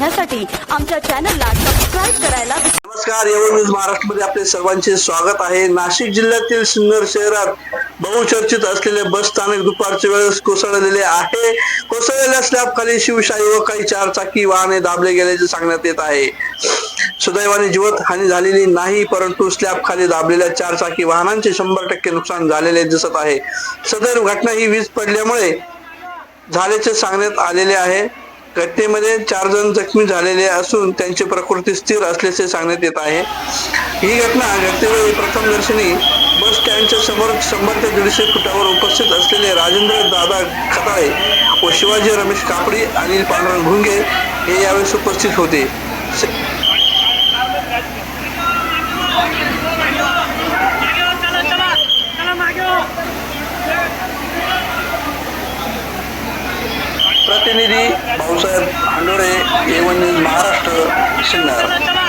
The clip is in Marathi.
पाहण्यासाठी आमच्या चॅनलला सबस्क्राईब करायला नमस्कार येवून न्यूज महाराष्ट्रमध्ये आपले सर्वांचे स्वागत आहे. नाशिक जिल्ह्यातील सिन्नर शहरात बहुचर्चित असलेले बस स्थानक दुपारच्या वेळेस कोसळलेले आहे. कोसळलेल्या स्लॅब खाली शिवशाही व काही चारचाकी वाहने दाबले गेल्याचे सांगण्यात येत आहे. सुदैवाने जीवत हानी झालेली नाही परंतु स्लॅब खाली दाबलेल्या चारचाकी वाहनांचे शंभर टक्के नुकसान झालेले दिसत आहे. सदर घटना ही वीज पडल्यामुळे झाल्याचे सांगण्यात आलेले आहे. घटनेमध्ये चार जण जखमी झालेले असून त्यांची प्रकृती स्थिर असल्याचे सांगण्यात येत आहे. ही घटना घटनेवेळी प्रथमदर्शनी बस स्टँडच्या समोर शंभर ते दीडशे फुटावर उपस्थित असलेले राजेंद्र दादा खताळे व शिवाजी रमेश कापडी अनिल पांडुरंग भुंगे हे यावेळेस उपस्थित होते. प्रतिनिधी भाऊसाहेब हांडोळे एवन न्यूज म्हणजे महाराष्ट्र सिन्नर.